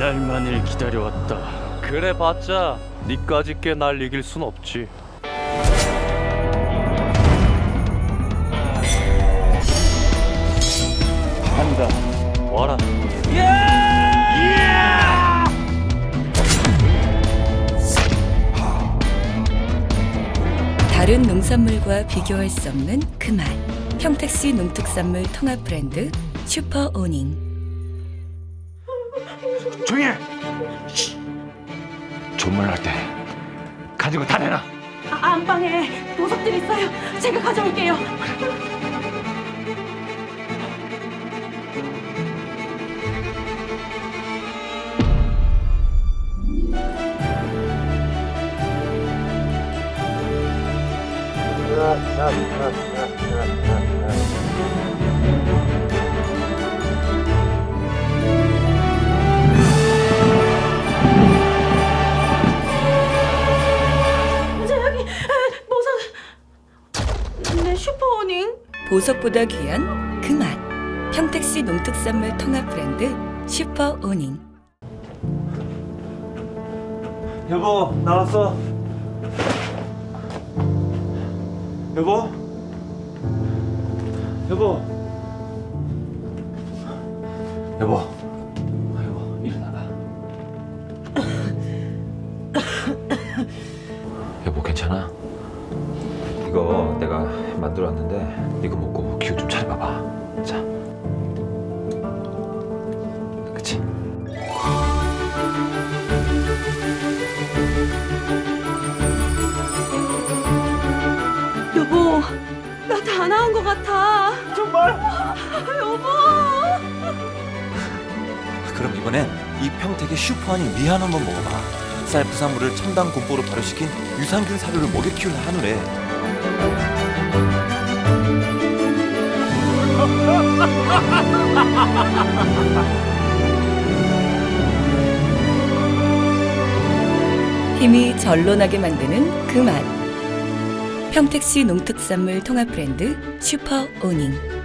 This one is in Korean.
이날만을 기다려왔다. 그래 봤자 니까지 꽤 날 이길 순 없지. 한다. 와라. 다른 농산물과 비교할 수 없는 그 맛. 평택시 농특산물 통합 브랜드 슈퍼 오닝. 조용히 해! 존말할 때 가지고 다 내놔 아, 안방에 보석들이 있어요. 제가 가져올게요. 보석보다 귀한 그 맛. 평택시 농특산물 통합 브랜드 슈퍼 오닝. 여보 나왔어. 여보. 여보. 여보 아, 여보 일어나봐 여보 괜찮아? 이거 내가 만들어 왔는데 이거 먹고 기운 좀 차려봐봐 자 그치? 여보, 나 다 나은 것 같아. 정말? 여보. 그럼 이번엔 이 평택의 슈퍼하니 미한 한번 먹어봐. 쌀 부산물을 첨단 곰보로 발효시킨 유산균 사료를 먹여 키우는 한우래. 힘이 절로 나게 만드는 그 맛. 평택시 농특산물 통합 브랜드 슈퍼 오닝.